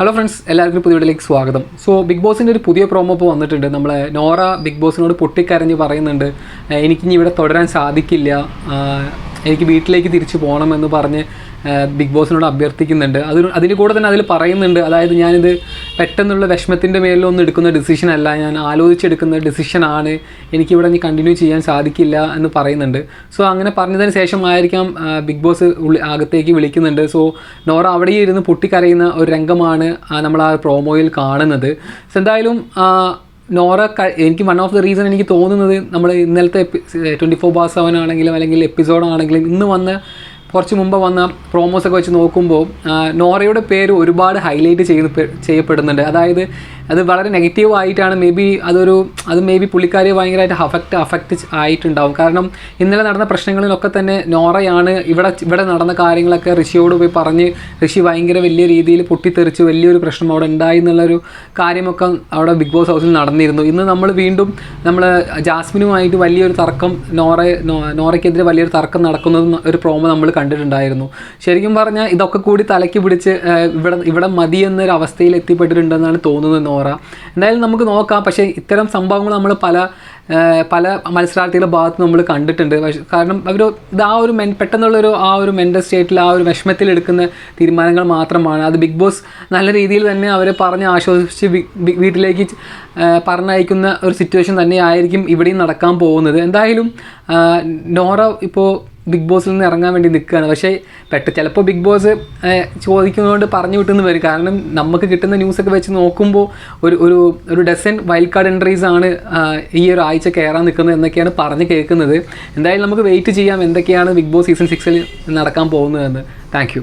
Hello friends എല്ലാവർക്കും പുതിയ വീട്ടിലേക്ക് സ്വാഗതം. സോ ബിഗ് ബോസിന്റെ ഒരു പുതിയ പ്രോമോ ഇപ്പോൾ വന്നിട്ടുണ്ട്. നമ്മളെ നോറ ബിഗ് ബോസിനോട് പൊട്ടിക്കരഞ്ഞ് പറയുന്നുണ്ട് എനിക്ക് എനിക്കിനി ഇവിടെ തുടരാൻ സാധിക്കില്ല. എനിക്ക് വീട്ടിലേക്ക് തിരിച്ചു പോകണമെന്ന് പറഞ്ഞ് ബിഗ് ബോസിനോട് അഭ്യർത്ഥിക്കുന്നുണ്ട്. അതിന് അതിന് കൂടെ തന്നെ അതിൽ പറയുന്നുണ്ട്. അതായത് ഞാനിത് പെട്ടെന്നുള്ള വിഷമത്തിന്റെ മേലിലൊന്നും എടുക്കുന്ന ഡിസിഷൻ അല്ല. ഞാൻ ആലോചിച്ചെടുക്കുന്ന ഡിസിഷനാണ് എനിക്കിവിടെ ഇനി കണ്ടിന്യൂ ചെയ്യാൻ സാധിക്കില്ല എന്ന് പറയുന്നുണ്ട്. സോ അങ്ങനെ പറഞ്ഞതിന് ശേഷം ആയിരിക്കാം ബിഗ് ബോസ് ഉള്ളി അകത്തേക്ക് വിളിക്കുന്നുണ്ട്. സോ നോറ അവിടെ ഇരുന്ന് പൊട്ടിക്കരയുന്ന ഒരു രംഗമാണ് നമ്മൾ ആ പ്രോമോയിൽ കാണുന്നത്. സോ എന്തായാലും നോറ എനിക്ക് വൺ ഓഫ് ദ റീസൺ എനിക്ക് തോന്നുന്നത് നമ്മൾ ഇന്നലത്തെ ട്വന്റി ഫോർ ബാർ സെവൻ ആണെങ്കിലും അല്ലെങ്കിൽ എപ്പിസോഡ് ആണെങ്കിലും ഇന്ന് വന്ന കുറച്ച് മുമ്പ് വന്ന പ്രോമോസ് ഒക്കെ വെച്ച് നോക്കുമ്പോൾ നോറയുടെ പേര് ഒരുപാട് ഹൈലൈറ്റ് ചെയ്ത് ചെയ്യപ്പെടുന്നുണ്ട്. അതായത് അത് വളരെ നെഗറ്റീവ് ആയിട്ടാണ് മേ ബി അതൊരു അത് മേ ബി പുള്ളിക്കാരെ ഭയങ്കരമായിട്ട് അഫക്റ്റ് അഫക്റ്റ് ആയിട്ടുണ്ടാവും. കാരണം ഇന്നലെ നടന്ന പ്രശ്നങ്ങളിലൊക്കെ തന്നെ നോറയാണ് ഇവിടെ ഇവിടെ നടന്ന കാര്യങ്ങളൊക്കെ ഋഷിയോട് പോയി പറഞ്ഞ് ഋഷി ഭയങ്കര വലിയ രീതിയിൽ പൊട്ടിത്തെറിച്ച് വലിയൊരു പ്രശ്നം അവിടെ ഉണ്ടായി എന്നുള്ളൊരു കാര്യമൊക്കെ അവിടെ ബിഗ് ബോസ് ഹൗസിൽ നടന്നിരുന്നു. ഇന്ന് നമ്മൾ വീണ്ടും നമ്മൾ ജാസ്മിനുമായിട്ട് വലിയൊരു തർക്കം നോറ നോറയ്ക്കെതിരെ വലിയൊരു തർക്കം നടക്കുന്ന ഒരു പ്രോമോ നമ്മൾ കണ്ടിട്ടുണ്ടായിരുന്നു. ശരിക്കും പറഞ്ഞാൽ ഇതൊക്കെ കൂടി തലയ്ക്ക് പിടിച്ച് ഇവിടെ ഇവിടെ മതി എന്നൊരു അവസ്ഥയിൽ എത്തിപ്പെട്ടിട്ടുണ്ടെന്നാണ് തോന്നുന്നത് നോറ. എന്തായാലും നമുക്ക് നോക്കാം. പക്ഷേ ഇത്തരം സംഭവങ്ങൾ നമ്മൾ പല പല മത്സരാർത്ഥികളുടെ ഭാഗത്ത് നമ്മൾ കണ്ടിട്ടുണ്ട്. കാരണം അവർ ഇത് ആ ഒരു മെൻ പെട്ടെന്നുള്ളൊരു ആ ഒരു മെന്റൽ സ്റ്റേറ്റിൽ ആ ഒരു വിഷമത്തിൽ എടുക്കുന്ന തീരുമാനങ്ങൾ മാത്രമാണ്. അത് ബിഗ് ബോസ് നല്ല രീതിയിൽ തന്നെ അവരെ പറഞ്ഞ് ആശ്വസിച്ച് വീട്ടിലേക്ക് പറഞ്ഞയക്കുന്ന ഒരു സിറ്റുവേഷൻ തന്നെ ആയിരിക്കും ഇവിടെയും നടക്കാൻ പോകുന്നത്. എന്തായാലും നോറ ഇപ്പോൾ ബിഗ് ബോസിൽ നിന്ന് ഇറങ്ങാൻ വേണ്ടി നിൽക്കുകയാണ്. പക്ഷേ പെട്ട ചിലപ്പോൾ ബിഗ് ബോസ് ചോദിക്കുന്നതുകൊണ്ട് പറഞ്ഞു വിട്ടെന്ന് വരും. കാരണം നമുക്ക് കിട്ടുന്ന ന്യൂസൊക്കെ വെച്ച് നോക്കുമ്പോൾ ഒരു ഒരു ഒരു ഡസൻ വൈൽഡ് കാർഡ് എൻട്രീസ് ആണ് ഈ ഒരു ആഴ്ച കയറാൻ നിൽക്കുന്നത് എന്നൊക്കെയാണ് പറഞ്ഞ് കേൾക്കുന്നത്. എന്തായാലും നമുക്ക് വെയിറ്റ് ചെയ്യാം. എന്തൊക്കെയാണ് ബിഗ് ബോസ് സീസൺ സിക്സിൽ നടക്കാൻ പോകുന്നതെന്ന്. താങ്ക്